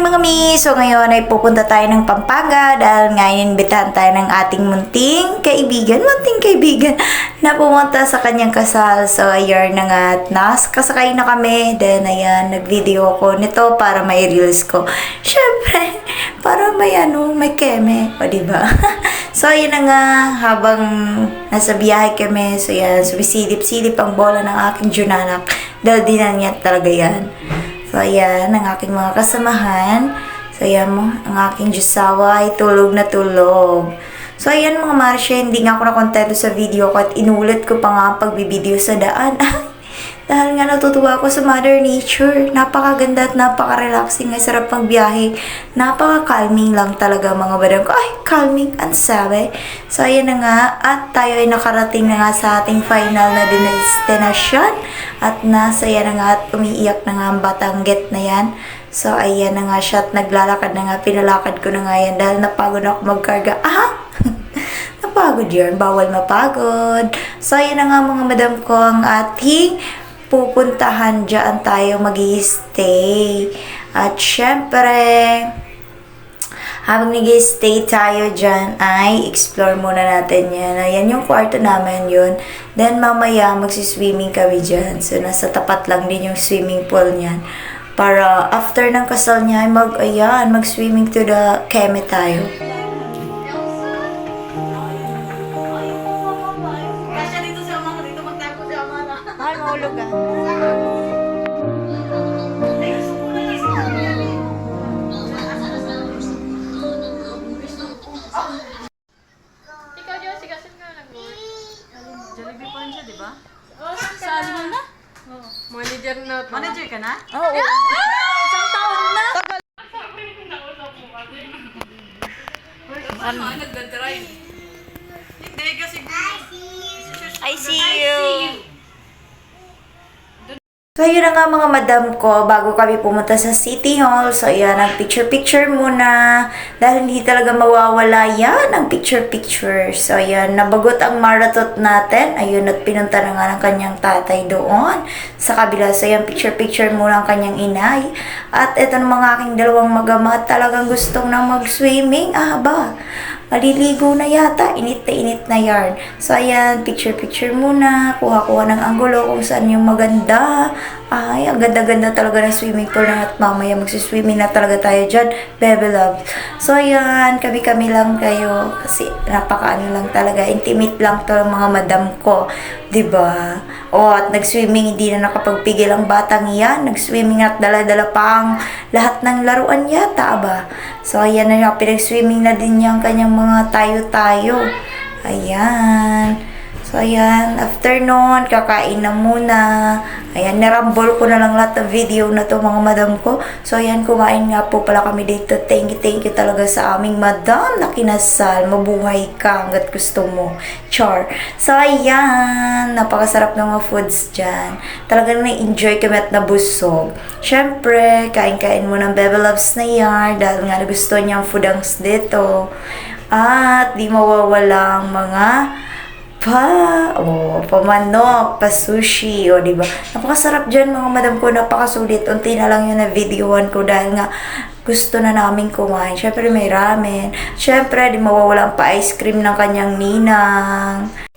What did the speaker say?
Mga mi, so ngayon ay pupunta tayo ng Pampanga dahil ngayon imbitahan tayo ng ating munting kaibigan, munting kaibigan na pumunta sa kanyang kasal. So ayun na nga, at nas, kasakay na kami. Then ayan, nag-video ko nito para may reels ko. Syempre, para may ano, may keme. O diba? so ayun na nga, habang nasa biyahe kami, so yan, sumisilip-silip ang bola ng aking junanak. Dahil dinangyat talaga yan. So, ayan, ang aking mga kasamahan. So, ayan mo, ang aking Diyosawa ay tulog na tulog. So, ayan mga Marcia, hindi nga ako nakontento sa video ko at inulit ko pa nga ang pagbibideo sa daan. Dahil nga natutuwa ako sa Mother Nature. Napakaganda at napaka-relaxing. Ay sarap pang biyahe. Napaka-calming lang talaga mga badang ko. Ay, calming. Ang sabi. So, ayan na nga. At tayo ay nakarating na nga sa ating final na destination. At nasa yan na nga at umiiyak na nga ang Batanggit na yan. So, ayan na nga siya at naglalakad na nga. Pinalakad ko na nga yan dahil napagod ako magkarga. Ah! Napagod yun. Bawal mapagod. So, ayan na nga mga madam ko ang ating pupuntahan dyan tayo mag stay At syempre, habang nag stay tayo dyan, ay explore muna natin yan. Ayan yung kwarto namin yun. Then mamaya magsiswimming kami dyan. So nasa tapat lang din yung swimming pool niyan. Para after ng kasal niya, ay mag, ayan, mag-swimming to the Keme tayo. Mahal mahulog ah. Ikaw, Diyos, sigasin ka lang mo. Jollibee pa rin siya, di ba? Oo, saan mo na? Manager na to. Manager ka na? Oo. Isang taon na? Ano? Nagdadrive. Hindi, kasi... I see you. So, yun na nga mga madam ko, bago kami pumunta sa City Hall. So, ayan, ang picture-picture muna. Dahil hindi talaga mawawala yan, ang picture-picture. So, ayan, nabagot ang marathon natin. Ayun, at pinunta na nga ng kanyang tatay doon. Sa kabila, so ayan, picture-picture muna ang kanyang inay. At ito ng mga aking dalawang magama, talagang gustong na mag-swimming. Ah, ba? Maliligo na yata, init na init na yarn. So, ayan, picture-picture muna, kuha-kuha ng anggulo kung saan yung maganda. Ay, ang ganda-ganda talaga ng swimming pool na at mamaya magsiswimming na talaga tayo dyan, baby love. So, ayan, kami-kami lang kayo kasi napaka-ano lang talaga, intimate lang to mga madam ko. ba? O, at nag-swimming, hindi na nakapagpigil ang batang yan. Nag-swimming at dala-dala pa ang lahat ng laruan yata, ba? So, ayan na nga, pinag-swimming na din yung kanyang mga tayo-tayo. Ayan. So, ayan, after nun, kakain na muna. Ayan, narambol ko na lang lahat ng video na to mga madam ko. So, ayan, kumain nga po pala kami dito. Thank you, thank you talaga sa aming madam na kinasal. Mabuhay ka hanggat gusto mo. Char. So, ayan, napakasarap ng mga foods dyan. Talagang na-enjoy kami at nabusog. Siyempre, kain-kain mo ng Bebe Loves na yan dahil nga gusto niya ang foodangs dito. At di mawawala ang mga pa, oh, pamanok, pa sushi, o di ba? Napakasarap diyan mga madam ko, napakasulit. Unti na lang yun na videoan ko dahil nga gusto na namin kumain. Syempre may ramen. Syempre, di mawawala pa ice cream ng kanyang ninang.